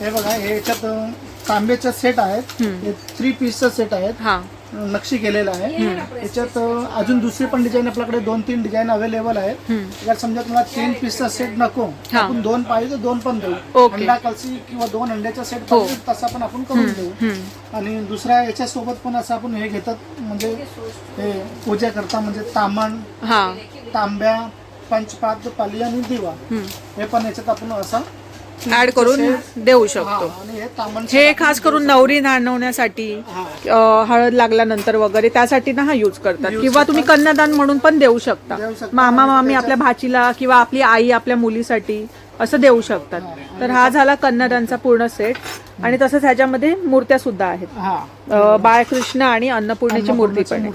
हे बघा हे याच्यात तांब्याचे सेट आहेत. हे थ्री पीसचं सेट आहेत हा नक्षी केलेलं आहे याच्यात अजून दुसरी पण डिझाईन आपल्याकडे दोन तीन डिझाईन अवेलेबल आहेत. जर समजा तुम्हाला तीन पीसचा सेट नको. आपण दोन पाहिजे तर दोन पण देऊ. अंडा कलसी किंवा दोन अंड्याचा सेट हो. पाहिजे तसा पण आपण करून देऊ. आणि दुसऱ्या याच्या सोबत पण असं आपण हे घेतात म्हणजे हे पूजा करता म्हणजे तामण तांब्या पंचपात पाली आणि दिवा. हे पण याच्यात आपण असं ऍड करून देऊ शकतो. हे खास करून नवरी नाणवण्यासाठी हळद लागल्यानंतर वगैरे त्यासाठी ना हा यूज करतात. किंवा तुम्ही कन्यादान म्हणून पण देऊ शकता. मामा मामी आपल्या भाचीला किंवा आपली आई आपल्या मुलीसाठी असं देऊ शकतात. तर हा झाला कन्यादानचा पूर्ण सेट आणि तसंच ह्याच्यामध्ये मूर्त्या सुद्धा आहेत. बाळकृष्ण आणि अन्नपूर्णेची मूर्ती पण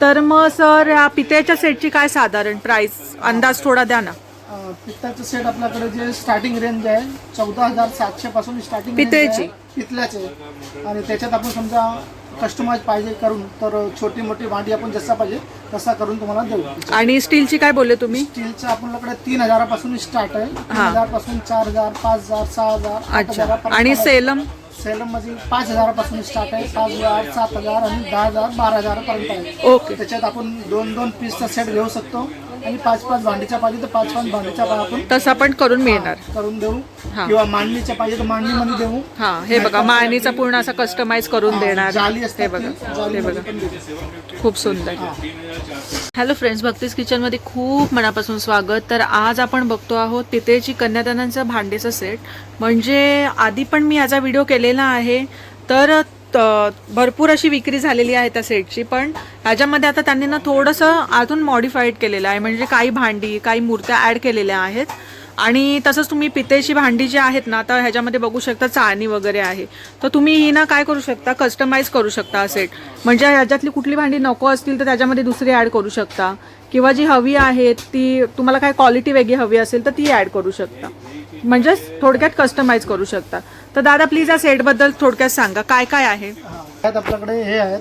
तर मग सर या पित्याच्या सेटची काय साधारण प्राइस अंदाज थोडा द्या ना. पित्ताचं सेट आपल्याकडे जे स्टार्टिंग रेंज आहे चौदा हजार सातशे पासून स्टार्टिंग पितळेची? पितल्याचे. आणि त्याच्यात आपण समजा कस्टमाइज पाहिजे करून तर छोटी मोठी भांडी आपण जसा पाहिजे तसा करून तुम्हाला देऊ. आणि स्टीलची काय बोलले तुम्ही? स्टीलचं आपल्याकडे तीन हजारापासून स्टार्ट आहे. तीन हा. हजारपासून चार हजार पाच हजार सहा हजार आठ हजारापर्यंत आणि. सेलम? सेलममध्ये पाच हजारापासून स्टार्ट आहे. पाच हजार सात हजार आणि दहा हजार बारा हजारापर्यंत आहे. ओके. त्याच्यात आपण दोन दोन पीसचा सेट घेऊ शकतो. आणि पाच पाच भांडीच्या पाहिजे तर पाच पाच भांडीच्या आपण तसा पण करून मिळणार. करून देऊ. हा. किंवा मांडणीच्या पाहिजे तर मांडणीमध्ये देऊ. हा हे बघा माळणीचा पूर्ण असा कस्टमाइज करून देणार. जाली असते हे बघा हे बघा. खूप सुंदर. हॅलो फ्रेंड्स भक्तीस किचनमध्ये खूप मनापासून स्वागत. तर आज आपण बघतो आहोत पितेची कन्यादानाचं भांडेचं सेट म्हणजे आधी पण मी याचा व्हिडिओ केलेला आहे. तर भरपूर अशी विक्री झालेली आहे त्या सेटची पण ह्याच्यामध्ये आता त्यांनी ना थोडंसं अजून मॉडिफाईड केलेलं आहे. म्हणजे काही भांडी काही मूर्त्या ॲड केलेल्या आहेत. आणि तसंच तुम्ही पितेची भांडी जी आहेत ना तर ह्याच्यामध्ये बघू शकता चाळणी वगैरे आहे. तर तुम्ही ही ना काय करू शकता कस्टमाइज करू शकता सेट म्हणजे ह्याच्यातली कुठली भांडी नको असतील तर त्याच्यामध्ये दुसरी ॲड करू शकता. किंवा जी हवी आहे ती तुम्हाला काय क्वालिटी वेगळी हवी असेल तर ती ॲड करू शकता. म्हणजेच थोडक्यात कस्टमाइज करू शकता. तर दादा प्लीज या सेटबद्दल थोडक्यात सांगा. काय काय आहे? हा. त्यात आपल्याकडे हे आहेत.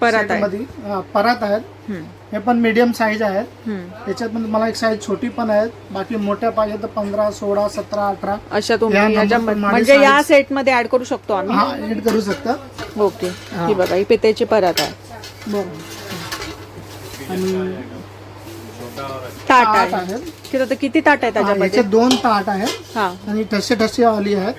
परत आहे मध्ये परात आहेत. हम्म, हे पण मीडियम साईज आहेत. हम्म. त्याच्यात पण मला एक साईज छोटी पण आहेत. बाकी मोठ्या पाहिजे तर पंधरा सोळा सतरा अठरा. अशा या तुम्ही number याच्यामध्ये प्रमाणे म्हणजे या size- सेटमध्ये ऍड करू शकतो आम्ही? हा एड करू शकता. ओके. ही. बघा ही पितेची परत आहे. आणि ताट ताट आहे. आहेत. किती ताट आहे हा, त्याच्यामध्ये? याच्यात दोन ताट आहेत. हा. आणि ठसे ठसे वाली आहेत.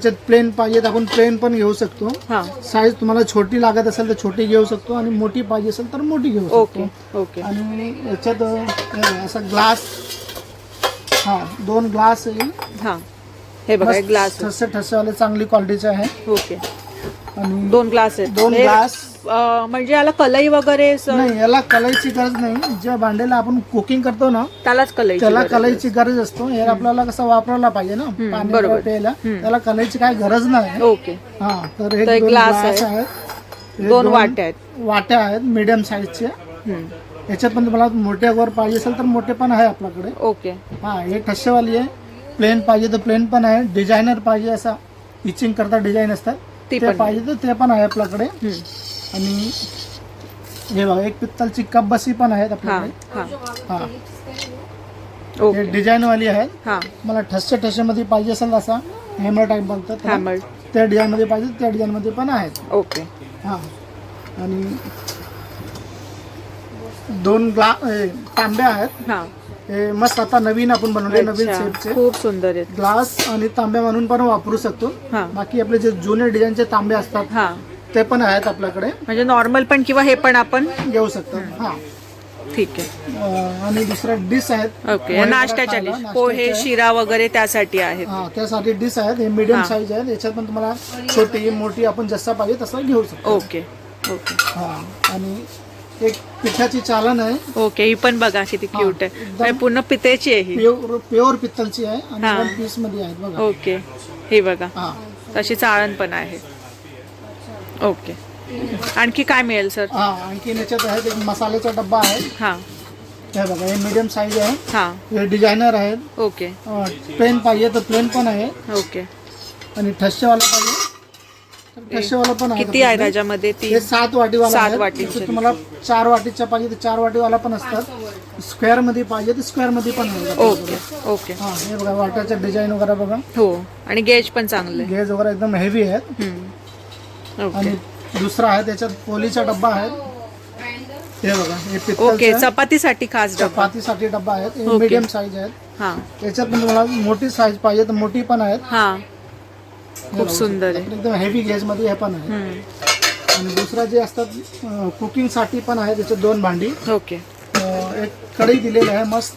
त्याच्यात प्लेन पाहिजे आपण प्लेन पण घेऊ शकतो. हा. साईज तुम्हाला छोटी लागत असेल तर छोटी घेऊ शकतो आणि मोठी पाहिजे असेल तर मोठी घेऊ ओके शकतो. ओके आणि याच्यात अं, असा ग्लास हा दोन ग्लास येईल हा. हे बघा एक ग्लास ठसे ठसेवाले चांगली क्वालिटीचे आहे. ओके. आणि दोन ग्लास आहेत. दोन हे, ग्लास म्हणजे याला कलई वगैरे नाही याला कलाईची गरज नाही. ज्या भांड्याला आपण कुकिंग करतो ना त्यालाच कलई त्याला कलाईची गरज असतो. हे आपल्याला कसं वापरायला पाहिजे ना पाणी बरोबर. प्यायला. त्याला कलाईची काय गरज नाही. ओके. हा तर तर हे एक दोन glass आहे. आहेत. हे दोन वाट्या आहेत. वाट्या आहेत मीडियम साईजच्या हम्म, याच्यात पण तुम्हाला मोठ्या वर पाहिजे असेल तर मोठे पण आहे आपल्याकडे. ओके. हा हे ठसेवाली आहे. प्लेन पाहिजे तर प्लेन पण आहे. डिझायनर पाहिजे असा इचिंग करता डिझाईन असतात. ती ते पण पाहिजे तर ते पण आहे आपल्याकडे. हम्म, आणि हे बघा एक पित्तलची कप बसी पण आहेत आपल्याकडे. हा ओके डिझाईन वाली आहेत. हा. मला ठसचे ठसे मध्ये पाहिजे असेल असा हॅमर टाईप. हॅमर. त्या डिझाईन मध्ये पाहिजे त्या डिझाईन मध्ये पण आहेत. ओके. हा. आणि दोन ग्ला तांब्या आहेत. हा. हे मस्त आता नवीन आपण बनवले नवीन शेपचे खूप सुंदर आहेत. ग्लास आणि तांब्या म्हणून पण वापरू शकतो. हा. बाकी आपले जे जुने डिझाईनचे तांबे असतात ते पण आहेत आपल्याकडे. म्हणजे नॉर्मल पण किंवा हे पण आपण घेऊ शकतात हा. ठीक आहे. अं, आणि दुसऱ्या डिश आहेत. ओके. नाश्त्याच्या खायला, डिश नाश्त्याच्या पोहे आहेत. शिरा वगैरे त्यासाठी आहेत. हा त्यासाठी डिश आहेत. हे मीडियम. साईज आहेत. याच्यात पण तुम्हाला छोटी मोठी आपण जसा पाहिजे तसं घेऊ शकतो. ओके. ओके. हा. आणि एक पिठाची चालन आहे. ओके. ही पण बघा किती क्यूट आहे. एकदम- म्हणजे पूर्ण पितेची आहे ही. प्युअर प्युअर पित्तलची आहे. आणि हा. वन पीसमध्ये आहेत बघा. ओके. ही बघा. हा. तशी चाळण पण आहे. ओके. आणखी काय मिळेल सर? हा आणखी याच्यात आहेत एक मसाल्याचा डब्बा आहे. हां. हे बघा हे मीडियम साईज आहे. हां. हे डिझायनर आहेत. ओके. प्लेन पाहिजे तर प्लेन पण आहे. ओके. आणि ठसचेवाला पाहिजे. ठसेवाला पण आहे किती आहे त्याच्यामध्ये. हे ती सात वाटीवाला सात आहे. वाटींचे. जसं तुम्हाला चार वाटीच्या पाहिजे तर चार वाटीवाला पण असतात. स्क्वेअरमध्ये पाहिजे तर स्क्वेअरमध्ये पण आहे. Okay okay. हा हे बघा वाटाचं डिझाईन वगैरे बघा. हो आणि गेज पण चांगले गेज वगैरे एकदम हेवी आहेत. आणि दुसरा आहे त्याच्यात पोलीचा डब्बा आहे. हे बघा हे ओके पित्तलचा चपातीसाठी खास डबा चपातीसाठी डब्बा आहेत ओके. मीडियम साईज आहेत हा. त्याच्यात पण तुम्हाला मोठी साईज पाहिजे तर मोठी पण आहेत. हा. खूप सुंदर आहे. एकदम हेवी गेजमध्ये हे पण आहे. हम्म. आणि दुसरा जे असतात कुकिंगसाठी पण आहे त्याच्यात दोन भांडी. ओके. अं, एक कढई दिलेली आहे मस्त.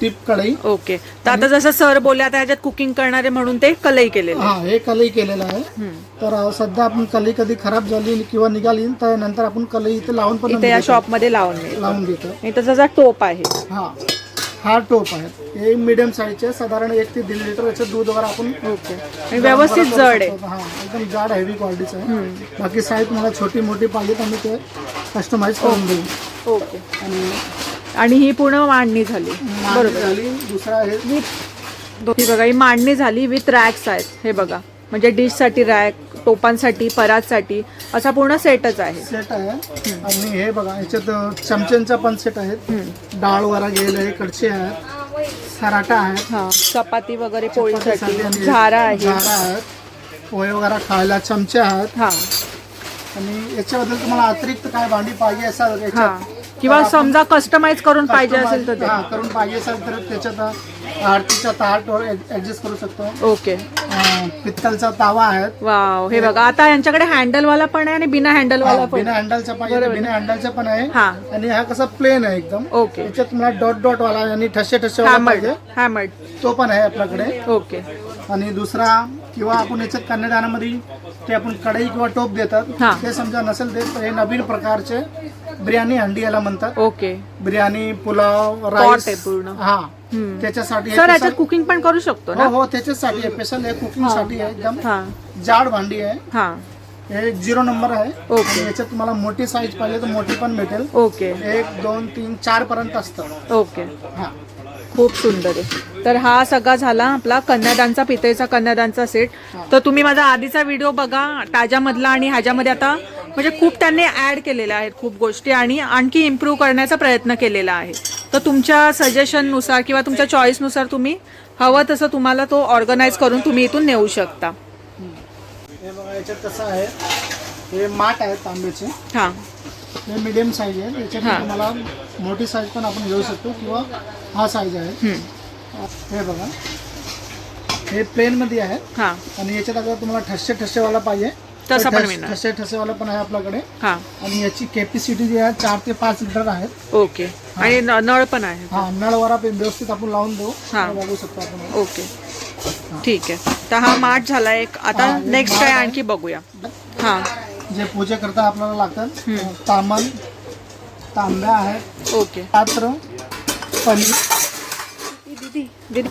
टिप कढई. ओके. तर आता जसं सर बोलले आता ह्याच्यात कुकिंग करणारे म्हणून ते कलई केलेले. हा हे कलई केलेलं आहे. तर अं, सध्या आपण कलई कधी खराब झाली किंवा निघाली तर नंतर आपण कलई इथे लावून पण इथे या. शॉपमध्ये लावून मिळेल लावून देतो. आणि त्याचा टोप आहे. हा हा टोप आहे. हे मीडियम साईजचे साधारण एक ते दीड लिटर याचं दूध वगैरे आपण ओके. आणि व्यवस्थित जड आहे. हा एकदम जाड हेवी क्वालिटीचं आहे. बाकी साईज तुम्हाला छोटी मोठी पाहिजे तर आम्ही ते कस्टमाइज करून देऊ. ओके. आणि आणि ही पूर्ण मांडणी झाली. बरोबर. झाली दुसरा आहे. ही बघा ही मांडणी झाली विथ रॅक्स आहेत. हे बघा. म्हणजे डिशसाठी रॅक टोपांसाठी परातसाठी असा पूर्ण सेटच आहे. सेट आहे. आणि हे बघा याच्यात चमच्यांचा पण सेट आहेत. डाळ वगैरे गेले आहे कडचे आहेत. सराटा आहेत. हा चपाती वगैरे पोळीसाठी झारा आहे पोहे वगैरे खायला चमचे आहेत. हा. आणि याच्याबद्दल तुम्हाला अतिरिक्त काय भांडी पाहिजे याच्यात किंवा समजा कस्टमाइज करून पाहिजे असेल तर हा करून पाहिजे असेल तर त्याच्यात आरतीचा ताट ऍडजस्ट करू शकतो. ते ओके अं, पित्तलचा तावा आहे वाव हे बघा आता यांच्याकडे हँडल वाला पण आहे आणि बिना हँडल वाला पण बिना हँडलचा पाहिजे तर बिना हँडलचा पण आहे. हा. आणि हा कसा प्लेन आहे एकदम. ओके त्याच्यात तुम्हाला डॉट डॉट वाला आणि ठसे ठसे वाला हॅमर्ड पाहिजे. हॅमर्ड तो पण आहे आपल्याकडे. ओके आणि दुसरा किंवा आपण याच्यात कन्यादानामध्ये ते आपण कढई किंवा टोप देतात हा. ते समजा नसेल देत तर हे नवीन प्रकारचे बिर्याणी हंडी याला म्हणतात. ओके. बिर्याणी पुलाव आहे राईस पूर्ण. हा. हम्म. त्याच्यासाठी हे सर याच्यात special- कुकिंग पण करू शकतो ना? हो हो त्याच्यासाठी स्पेशल हे कुकिंगसाठी आहे एकदम. हा. जाड भांडी आहे. हा. हे झिरो नंबर आहे. ओके. आणि याच्यात तुम्हाला मोठी साईज पाहिजे तर मोठी पण भेटेल. ओके. एक दोन तीन चार पर्यंत असतं. ओके. हा. खूप सुंदर आहे. तर हा सगळा झाला आपला कन्यादानचा पितेचा कन्यादानचा सेट तर तुम्ही माझा आधीचा व्हिडिओ बघा ताज्यामधला आणि ह्याच्यामध्ये आता म्हणजे खूप त्यांनी ऍड केलेल्या आहेत खूप गोष्टी आणि आणखी इम्प्रूव्ह करण्याचा प्रयत्न केलेला आहे. तर तुमच्या सजेशननुसार किंवा तुमच्या चॉईसनुसार तुम्ही हवं तसं तुम्हाला तो ऑर्गनाईज करून तुम्ही इथून नेऊ शकता. हे बघा याच्यात कसं आहे? हे माठ आहेत तांब्याचे. हां. हे मिडियम साईज आहे. हा. तुम्हाला मोठी साईज पण आपण घेऊ शकतो किंवा हा साईज आहे. हे बघा. हे प्लेन मध्ये आहे. हां. आणि याच्यात अगर तुम्हाला ठसे ठसेवाला पाहिजे. तसं पण ठस- मिळणार. ठसे ठसेवाला पण आहे आपल्याकडे. हां. आणि याची कॅपॅसिटी जी आहे चार ते पाच लिटर आहेत ओके. आणि न- नळ पण आहे. हा नळवारा पे व्यवस्थित आपण लावून देऊ. हा. बघू शकतो आपण. ओके. ठीक आहे. तर हा माठ झाला एक. आता हा, नेक्स्ट माठ काय आहे. आणखी बघूया. हां. जे पूजे करता आपल्याला लागतात तामन तांब्या आहे ओके. पात्र पली.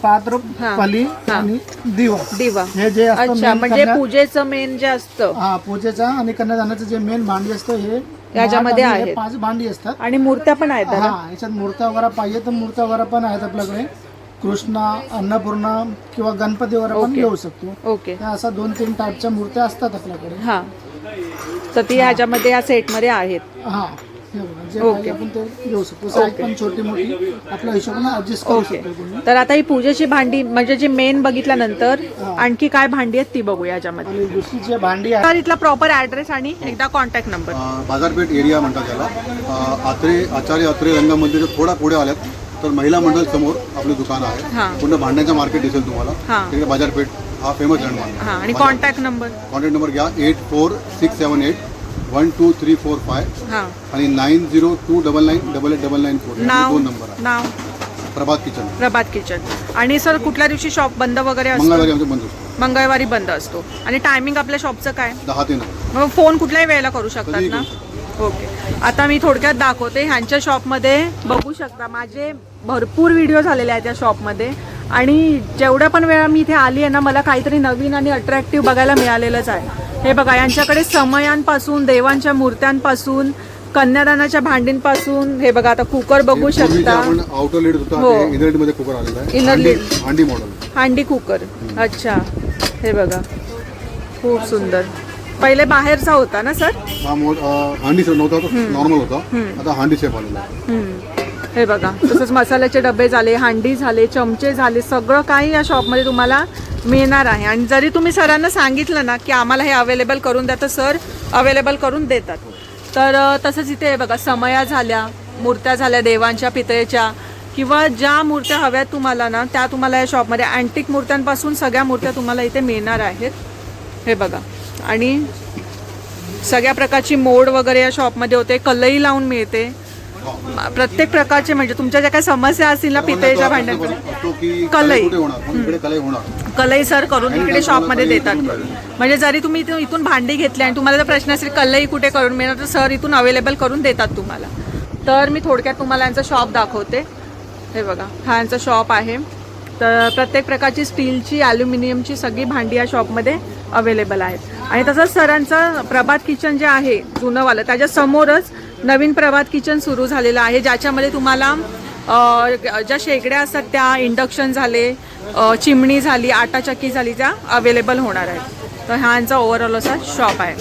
पात्र हा. पली हा. आणि दिवा. दिवा. हे जे असतं अच्छा main म्हणजे कन्या- पूजेचं मेन जे असतं. हा पूजेचा आणि कन्यादानाचं जे मेन भांडी असतं हे याच्यामध्ये आणि हे आहेत. पाच भांडी असतात. आणि मूर्त्या पण आहेत हा दादा याच्यात मूर्त्या वगैरे पाहिजे तर मूर्त्या वगैरे पण आहेत आपल्याकडे. कृष्णा अन्नपूर्णा किंवा गणपती वगैरे पण ओके. घेऊ शकतो. ओके. असा दोन तीन टाईपच्या मूर्त्या असतात आपल्याकडे. हा. तर ती ह्याच्यामध्ये या सेटमध्ये आहेत हा हे बघा, जे ओके. पाहिजे आपण ते घेऊ शकतो साईज पण छोटी मोठी आपल्या हिशोबाने ऍडजस्ट करू ओके शकतो कोणी. तर आता ही पूजेची भांडी म्हणजे जी मेन बघितल्यानंतर. आणखी काय भांडी आहेत ती बघूया याच्यामध्ये आणि दुसरी जी भांडी आहे तर इथला प्रॉपर ऍड्रेस आणि एकदा कॉन्टॅक्ट नंबर अ, बाजारपेठ एरिया म्हणतात त्याला अ, आत्रे आचार्य अत्रे रंगमंदिरच्या थोडा पुढे आल्यात तर महिला मंडळ समोर आपलं दुकान हा. आहे पूर्ण भांड्याचं मार्केट दिसेल हा. तुम्हाला तिकडे बाजारपेठ हा फेमस लँडमार्क हा आणि कॉन्टॅक्ट नंबर कॉन्टॅक्ट नंबर घ्या eight four six seven eight one two three four five हा. आणि nine zero two double nine double eight double nine four नाव दोन नंबर आहे नाव? प्रभात किचन. प्रभात किचन. आणि सर कुठल्या दिवशी शॉप बंद वगैरे असतो? मंगळवारी आमचं बंद असतो. मंगळवारी बंद असतो. आणि टायमिंग आपल्या शॉपचं काय? दहा ते नऊ. मग फोन कुठल्याही वेळेला करू शकतात कधीही ना? करू ओके आता मी थोडक्यात दाखवते ह्यांच्या शॉपमध्ये बघू शकता. माझे भरपूर व्हिडिओ झालेले आहेत या शॉपमध्ये आणि जेवढ्या पण वेळा मी इथे आली आहे ना मला काहीतरी नवीन आणि अट्रॅक्टिव्ह बघायला मिळालेलंच आहे. हे बघा यांच्याकडे समयांपासून देवांच्या मूर्त्यांपासून कन्यादानाच्या भांडींपासून हे बघा आता कुकर बघू शकता. आउटर लीड हो. इनर हांडी-. हांडी मॉडेल हांडी कुकर. अच्छा. हे बघा. खूप सुंदर. पहिले बाहेरचा होता ना सर? हांडी नॉर्मल होता. आता हांडी सेप आलेला. हे बघा तसंच मसाल्याचे डबे झाले हांडी झाले चमचे झाले सगळं काही या शॉपमध्ये तुम्हाला मिळणार आहे. आणि जरी तुम्ही सरांना सांगितलं ना की आम्हाला हे अवेलेबल करून द्या तर सर अवेलेबल करून देतात. तर तसंच इथे बघा समया झाल्या मूर्त्या झाल्या देवांच्या पितळेच्या किंवा ज्या मूर्त्या हव्यात तुम्हाला ना त्या तुम्हाला या शॉपमध्ये अँटिक मूर्त्यांपासून सगळ्या मूर्त्या तुम्हाला इथे मिळणार आहेत. हे बघा. आणि सगळ्या प्रकारची मोड वगैरे या शॉपमध्ये होते कलई लावून मिळते. प्रत्येक प्रकारचे म्हणजे तुमच्या ज्या काही समस्या असतील ना पितळेच्या भांड्यांकडे असतो की कलई. कलई. सर करून इकडे शॉपमध्ये देतात. म्हणजे जरी तुम्ही इथून इथून भांडी घेतली आणि तुम्हाला जर प्रश्न असेल कलई कुठे करून मिळणार तर सर इथून अवेलेबल करून देतात तुम्हाला. तर मी थोडक्यात तुम्हाला यांचं शॉप दाखवते. हे बघा हा यांचा शॉप आहे. तर प्रत्येक प्रकारची स्टीलची ॲल्युमिनियमची सगळी भांडी या शॉपमध्ये अवेलेबल आहेत. आणि तसंच सरांचं प्रभात किचन जे आहे जुनंवालं त्याच्यासमोरच नवीन प्रभात किचन सुरू झालेलं आहे ज्याच्यामध्ये तुम्हाला ज्या शेगड्या असतात त्या इंडक्शन झाले चिमणी झाली आटा चक्की झाली त्या अवेलेबल होणार आहेत. तर ह्यांचा ओव्हरऑल असा शॉप आहे.